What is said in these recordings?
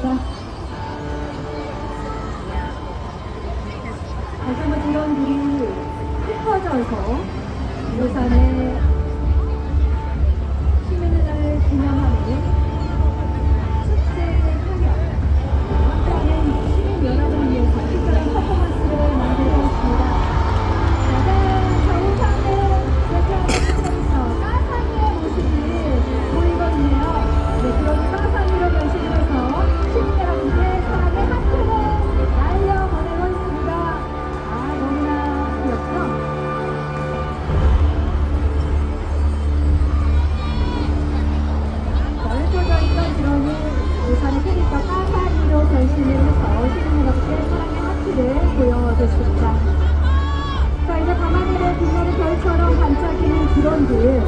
감 사. 별처럼 반짝이는 그런들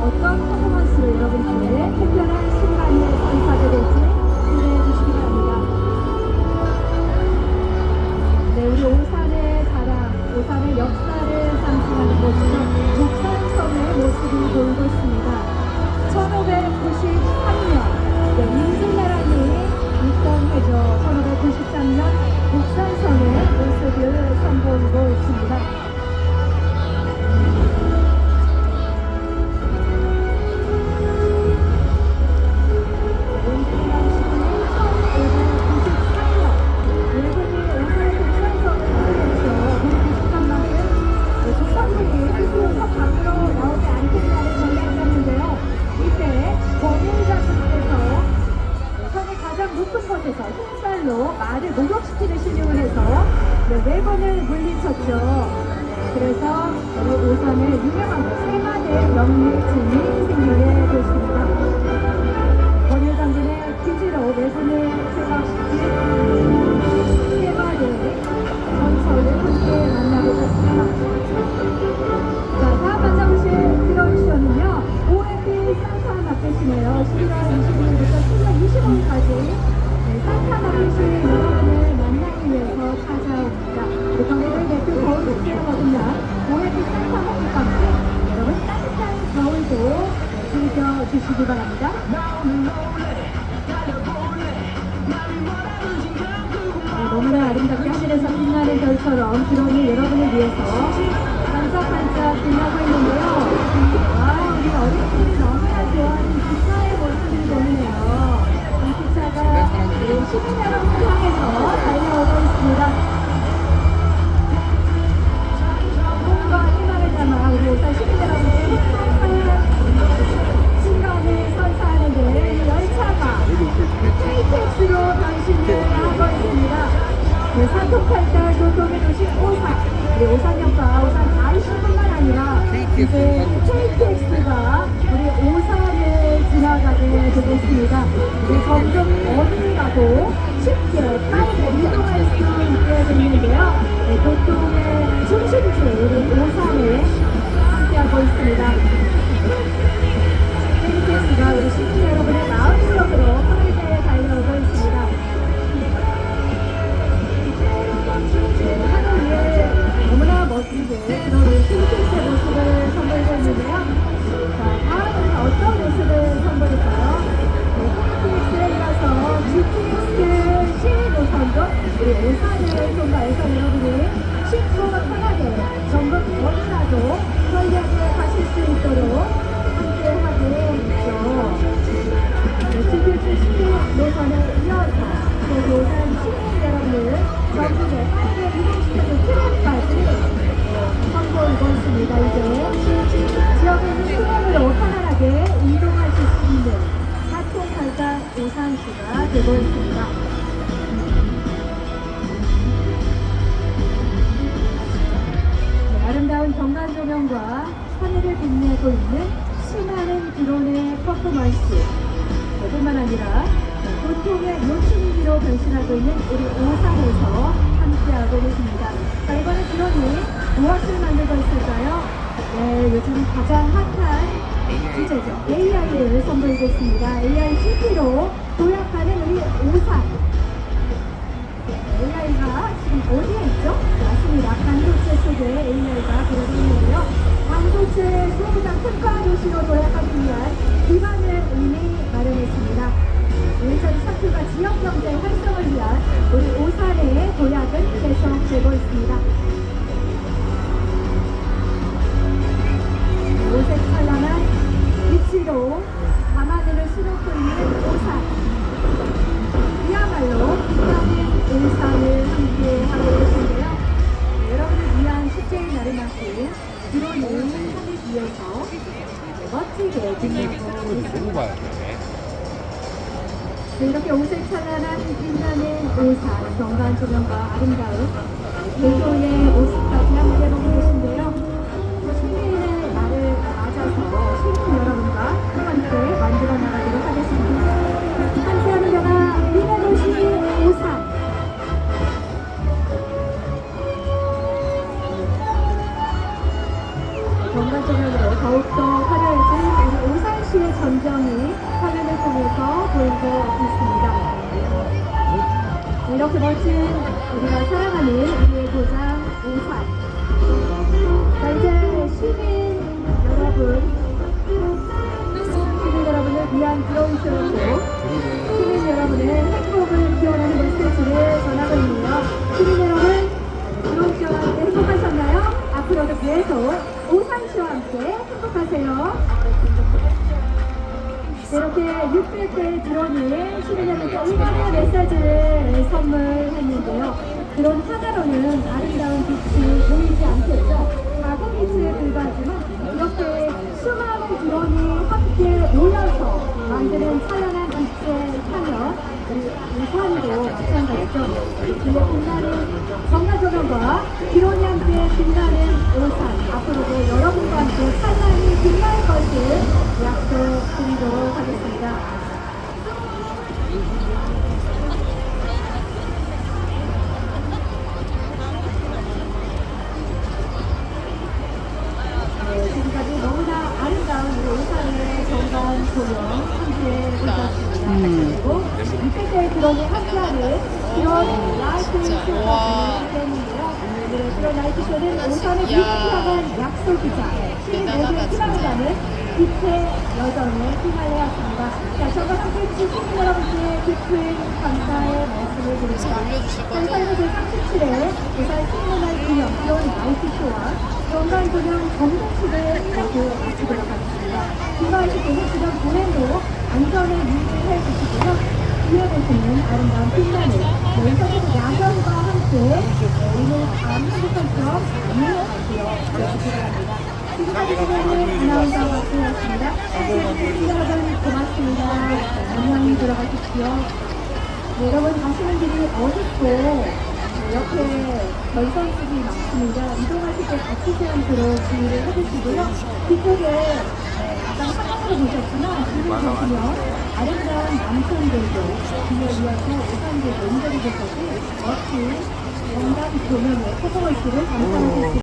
어떤 퍼포먼스로 여러분께 특별한 순간에 선사하게 될지 기대해 주시기 바랍니다. 네, 우리 오산의 자랑, 오산의 역사를 상징하는 곳이죠. 또 말을 목욕시키는 실력을 해서 네 네번을 물리쳤죠. 그래서 오선에 유명한 세마대 명리진이 생기게 됐습니다. 권일 장군의 기지로 네분을 생각시킨 세마대 전설을 함께 주시기 바랍니다. 네, 너무나 아름답게 하늘에서 빛나는 별처럼 드론이 여러분을 위해서 반짝반짝 빛나고 있는데요. 그 산속팔달 교통의 도시 오산 우리 오산역과 오산 IC뿐만 아니라 이제 KTX가 우리 오산을 지나가게 되고 있습니다. 이제 점점 어디 가도 쉽게 빠르게 이동할 수 있게 되는데요. 네, 보통의 전에 이어서 모든 시민 여러분을 전국의 빨리 이동시켜줄 트램까지 선보이고 있습니다. 이제 지역에는 트램으로 편안하게 이동하실 수 있는 사통팔자 오산시가 되고 있습니다. 있는 우리 오산에서 함께하고 계십니다. 자, 이번에 드론이 무엇을 만들고 있을까요? 네, 요즘 가장 핫한 주제죠. AI를 선보이겠습니다. AI CP로 도약하는 우리 오산. AI가 지금 어디에 있죠? 맞습니다. 반도체 속에 AI가 들어가 있는데요. 반도체 수요장 특 정관 조명과 아름다운 대도의 모습까지 함께 보고 계신데요. 시민의 날을 맞아서 시민 여러분과 함께 만들어 나가도록 하겠습니다. 함께하는 영화 빛의 도시 오산. 정관 조명으로 더욱더 화려해진 우리 오산시의 전경이 화면을 통해서 보이고 있습니다. 이렇게 멋진 우리가 사랑하는 우리의 고장 오산. 자, 이제 시민 여러분, 시민 여러분을 위한 드론 쇼로 시민 여러분의 행복을 기원하는 메시지를 전하고 있네요. 시민 여러분, 드론 쇼와 함께 행복하셨나요? 앞으로도 계속 오산시와 함께 행복하세요. 이렇게 600대의 드론이 시민들에게 응원의 메시지를 선물했는데요. 드론 하나로는 아름다운 빛이 보이지 않겠죠. 작은 빛에 불과하지만 이렇게 수많은 드론이 함께 모여서 만드는 찬란한 화면, 우리 우산도 마찬가지죠. 뒤에 빛나는 정말 조명과 드론이 함께 빛나는 우산, 앞으로도 여러분과 함께 찬란히 빛날 것을 약속드리도록 하겠습니다. 그런 라이트 쇼가 함께했는데요. 오늘의 그런 라이트 쇼는 오산의 빛을 향한 약속이자 시민 모두의 희망을 가는 빛의 여정에 휘말려왔습니다. 자, 저와 함께 해주신 시민 여러분께 깊은 감사의 말씀을 드립니다. 전사는 제37회 부산 신문화의 기념 드론 라이트 쇼와 정관 조명 점검식을 이렇게 때는 주변 보행로 안전을 유의해 보시는 아름다운 빛나는 연속의 야경과 함께 오늘 밤 행복한처럼 이어가시기로 바랍니다. 지금까지 진행을 아나운서가. 함께해주신 여러분 고맙습니다. 안녕히 들어가십시오. 네, 여러분 가시는 길이 어둡고 옆에 전선집이 많습니다. 이동하실 때 다치지 않도록 주의를 해주시고요. 뒤쪽에 네, 아까 화면으로 보셨지만 뒤를 보시면 아름다운 남편들도 뒤에 이어서 오산들 연결이 되까지 멋진 건강 조명의 퍼포먼스를 감상하실 수